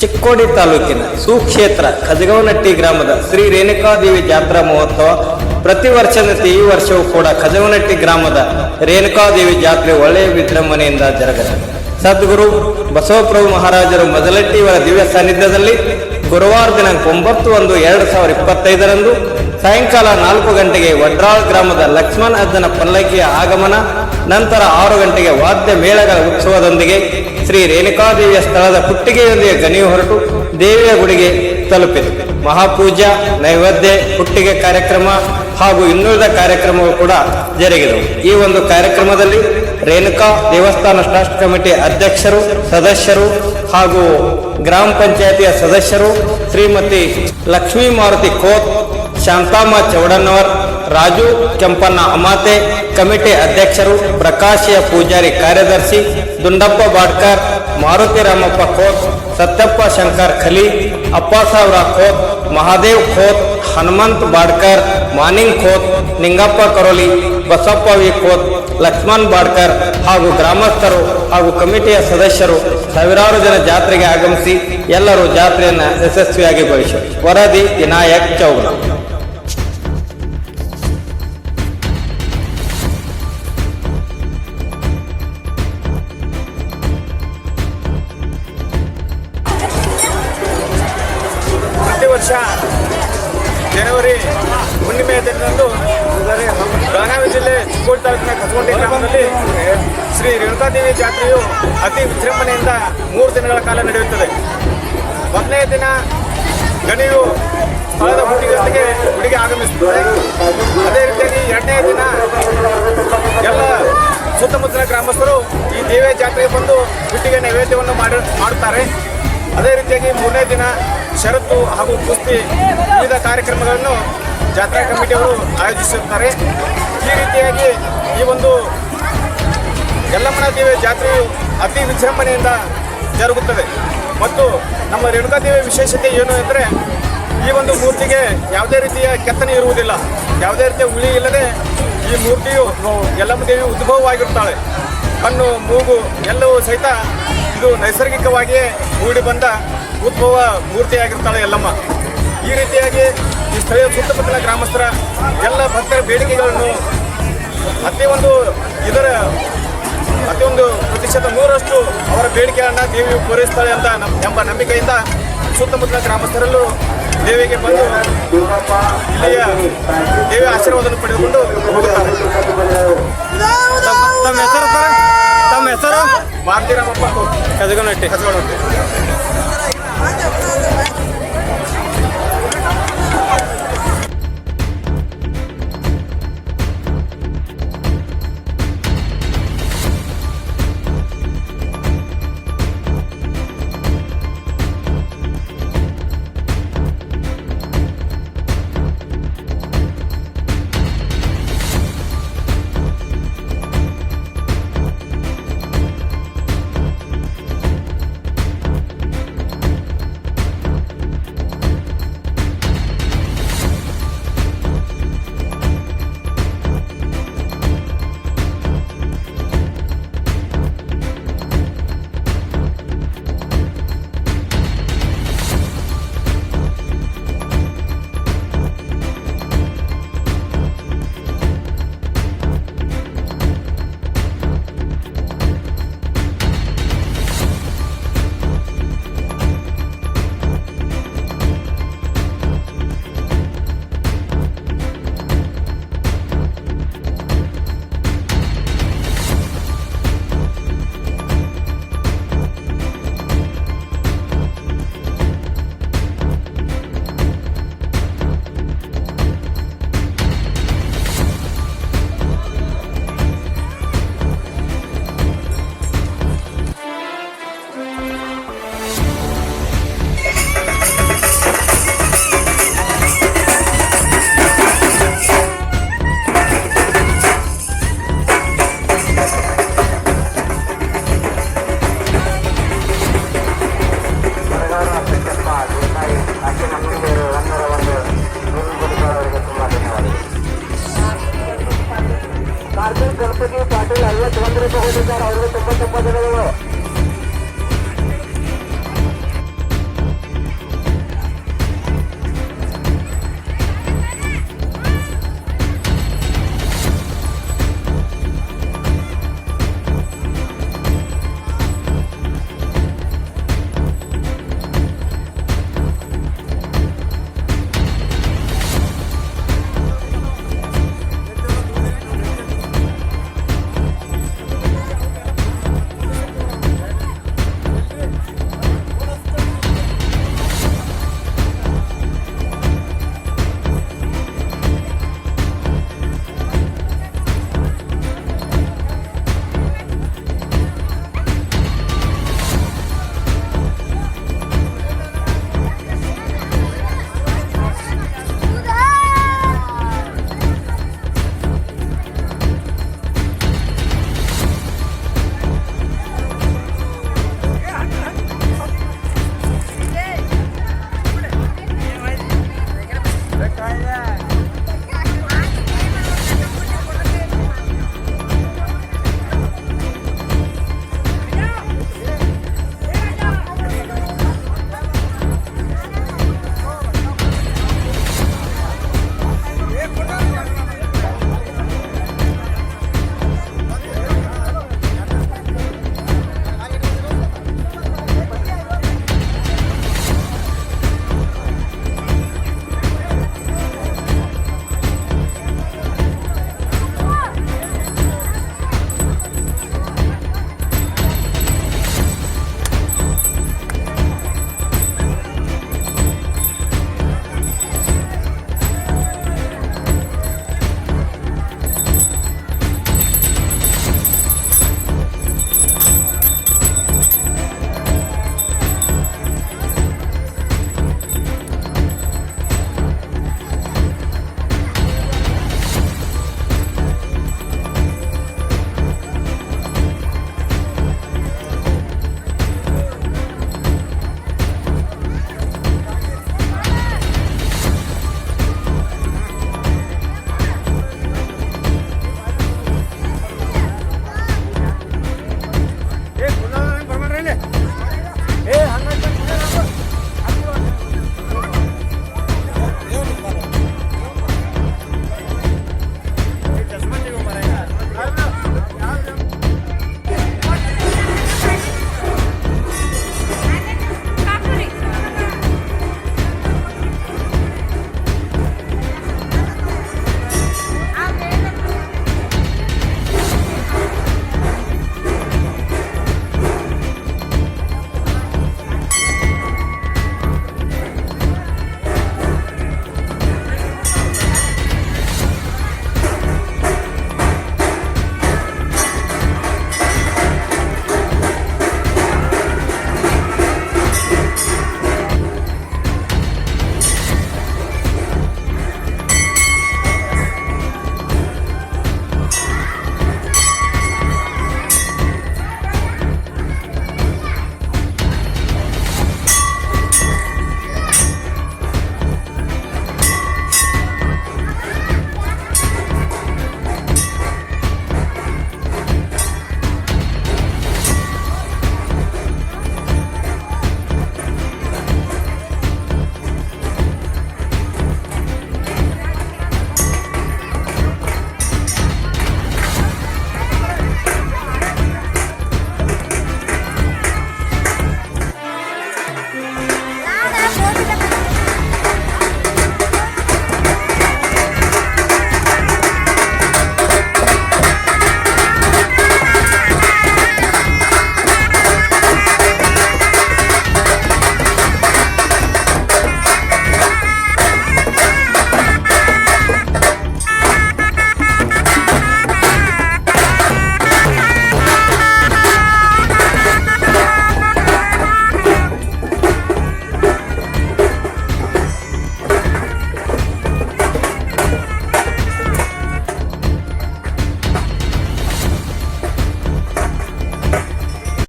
ಚಿಕ್ಕೋಡಿ ತಾಲೂಕಿನ ಸುಕ್ಷೇತ್ರ ಖಜಗವನಟ್ಟಿ ಗ್ರಾಮದ ಶ್ರೀ ರೇಣುಕಾದೇವಿ ಜಾತ್ರಾ ಮಹೋತ್ಸವ. ಪ್ರತಿ ವರ್ಷದಂತೆ ಈ ವರ್ಷವೂ ಕೂಡ ಖಜಗವನಟ್ಟಿ ಗ್ರಾಮದ ರೇಣುಕಾದೇವಿ ಜಾತ್ರೆ ಒಳ್ಳೆಯ ವಿಜೃಂಭಣೆಯಿಂದ ಜರುಗಿದೆ. ಸದ್ಗುರು ಬಸವಪ್ರಭು ಮಹಾರಾಜರು ಮೊದಲಟ್ಟಿಯವರ ದಿವ್ಯ ಸಾನ್ನಿಧ್ಯದಲ್ಲಿ ಗುರುವಾರ ದಿನಾಂಕ ಒಂಬತ್ತು ಒಂದು ಎರಡು ಸಾವಿರದ ಇಪ್ಪತ್ತೈದರಂದು ಸಾಯಂಕಾಲ ನಾಲ್ಕು ಗಂಟೆಗೆ ವಡ್ರಾಳ್ ಗ್ರಾಮದ ಲಕ್ಷ್ಮಣ್ ಅಜ್ಜನ ಪಲ್ಲಕ್ಕಿಯ ಆಗಮನ, ನಂತರ ಆರು ಗಂಟೆಗೆ ವಾದ್ಯ ಮೇಳಗಳ ಉತ್ಸವದೊಂದಿಗೆ ಶ್ರೀ ರೇಣುಕಾದೇವಿಯ ಸ್ಥಳದ ಪುಟ್ಟಿಗೆಯೊಂದಿಗೆ ಗಣಿಯು ಹೊರಟು ದೇವಿಯ ಗುಡಿಗೆ ತಲುಪಿದೆ. ಮಹಾಪೂಜಾ, ನೈವೇದ್ಯ, ಪುಟ್ಟಿಗೆ ಕಾರ್ಯಕ್ರಮ ಹಾಗೂ ಇನ್ನುಳಿದ ಕಾರ್ಯಕ್ರಮಗಳು ಕೂಡ ಜರುಗಿದವು. ಈ ಒಂದು ಕಾರ್ಯಕ್ರಮದಲ್ಲಿ ರೇಣುಕಾ ದೇವಸ್ಥಾನ ಟ್ರಸ್ಟ್ ಕಮಿಟಿ ಅಧ್ಯಕ್ಷರು, ಸದಸ್ಯರು ಹಾಗೂ ಗ್ರಾಮ ಪಂಚಾಯತಿಯ ಸದಸ್ಯರು ಶ್ರೀಮತಿ ಲಕ್ಷ್ಮೀ ಮಾರುತಿ ಕೋತ್ ಶಾಂತಮ್ಮ ಚೌಡನ್ನವರ್ ರಾಜು ಕೆಂಪಣ್ಣ ಅಮಾತೆ, ಕಮಿಟಿ ಅಧ್ಯಕ್ಷರು ಪ್ರಕಾಶಿಯ ಪೂಜಾರಿ ಕಾರ್ಯದರ್ಶಿ ದುಂಡಪ್ಪ ಬಾಡ್ಕರ್, ಮಾರುತಿ ರಾಮಪ್ಪ ಖೋತ್ ಸತ್ಯಪ್ಪ ಶಂಕರ್ ಖಲಿ, ಅಪ್ಪಾಸಾವ್ರ ಖೋತ್ ಮಹಾದೇವ್ ಖೋತ್ ಹನುಮಂತ್ ಬಾಡ್ಕರ್, ಮಾನಿಂಗ್ ಖೋತ್ ನಿಂಗಪ್ಪ ಕರೋಲಿ, ಬಸಪ್ಪ ವಿ ಖೋತ್ ಲಕ್ಷ್ಮಣ್ ಬಾಡ್ಕರ್ ಹಾಗೂ ಗ್ರಾಮಸ್ಥರು ಹಾಗೂ ಕಮಿಟಿಯ ಸದಸ್ಯರು ಸಾವಿರಾರು ಜನ ಜಾತ್ರೆಗೆ ಆಗಮಿಸಿ ಎಲ್ಲರೂ ಜಾತ್ರೆಯನ್ನು ಯಶಸ್ವಿಯಾಗಿ ಭವಿಷ್ಯ ವರದಿ ವಿನಾಯಕ್ ಚೌಗ ಬೆಳಗಾವಿ ಜಿಲ್ಲೆ ಚಿಕ್ಕೋಡಿ ತಾಲೂಕಿನ ಕಸಗೊಂಡಿ ಗ್ರಾಮದಲ್ಲಿ ಶ್ರೀ ರೇಣುಕಾದೇವಿ ಜಾತ್ರೆಯು ಅತಿ ವಿಜೃಂಭಣೆಯಿಂದ ಮೂರು ದಿನಗಳ ಕಾಲ ನಡೆಯುತ್ತದೆ. ಮೊದಲನೇ ದಿನ ಗಣಿಯು ಸ್ಥಳದ ಹುಟ್ಟಿಗೆ ಗುಡಿಗೆ ಆಗಮಿಸುತ್ತದೆ. ಅದೇ ರೀತಿಯಾಗಿ ಎರಡನೇ ದಿನ ಎಲ್ಲ ಸುತ್ತಮುತ್ತಲಿನ ಗ್ರಾಮಸ್ಥರು ಈ ದೇವಿಯ ಜಾತ್ರೆಗೆ ಬಂದು ಹುಟ್ಟಿಗೆ ನೈವೇದ್ಯವನ್ನು ಮಾಡಿ, ಮಾಡುತ್ತಾರೆ. ಅದೇ ರೀತಿಯಾಗಿ ಮೂರನೇ ದಿನ ಷರತ್ತು ಹಾಗೂ ಕುಸ್ತಿ ವಿವಿಧ ಕಾರ್ಯಕ್ರಮಗಳನ್ನು ಜಾತ್ರಾ ಕಮಿಟಿಯವರು ಆಯೋಜಿಸುತ್ತಾರೆ. ಈ ರೀತಿಯಾಗಿ ಈ ಒಂದು ಯಲ್ಲಮ್ಮನ ದೇವಿಯ ಜಾತ್ರೆಯು ಅತಿ ವಿಜೃಂಭಣೆಯಿಂದ ಜರುಗುತ್ತದೆ. ಮತ್ತು ನಮ್ಮ ರೇಣುಕಾದೇವಿಯ ವಿಶೇಷತೆ ಏನು ಎಂದರೆ, ಈ ಒಂದು ಮೂರ್ತಿಗೆ ಯಾವುದೇ ರೀತಿಯ ಕೆತ್ತನೆ ಇರುವುದಿಲ್ಲ. ಯಾವುದೇ ರೀತಿಯ ಉಳಿ ಇಲ್ಲದೆ ಈ ಮೂರ್ತಿಯು ಯಲ್ಲಮ್ಮ ದೇವಿ ಉದ್ಭವವಾಗಿರುತ್ತಾಳೆ. ಕಣ್ಣು, ಮೂಗು ಎಲ್ಲವೂ ಸಹಿತ ಇದು ನೈಸರ್ಗಿಕವಾಗಿಯೇ ಮೂಡಿ ಬಂದ ಉದ್ಭವ ಮೂರ್ತಿಯಾಗಿರ್ತಾಳೆ ಎಲ್ಲಮ್ಮ ಈ ರೀತಿಯಾಗಿ ಈ ಸ್ಥಳೀಯ ಸುತ್ತಮುತ್ತಲ ಗ್ರಾಮಸ್ಥರ ಎಲ್ಲ ಭಕ್ತರ ಬೇಡಿಕೆಗಳನ್ನು ಅತಿ ಒಂದು ಇದರ ಅತಿ ಒಂದು ಪ್ರತಿಶತ ನೂರಷ್ಟು ಅವರ ಬೇಡಿಕೆಗಳನ್ನು ದೇವಿ ಪೂರೈಸ್ತಾಳೆ ಅಂತ ನಮ್- ಎಂಬ ನಂಬಿಕೆಯಿಂದ ಸುತ್ತಮುತ್ತಲ ಗ್ರಾಮಸ್ಥರಲ್ಲೂ ದೇವಿಗೆ ಬಂದು ಇಲ್ಲಿಯ ದೇವಿಯ ಆಶೀರ್ವಾದವನ್ನು ಪಡೆದುಕೊಂಡು ಹೋಗುತ್ತಾರೆ. ತಮ್ಮ ಹೆಸರು ಸರ್? ತಮ್ಮ ಹೆಸರು? ಮಾರುತಿರಾಮಪ್ಪ ಕಜಗನಟ್ಟಿ ಕಸಗೌಡ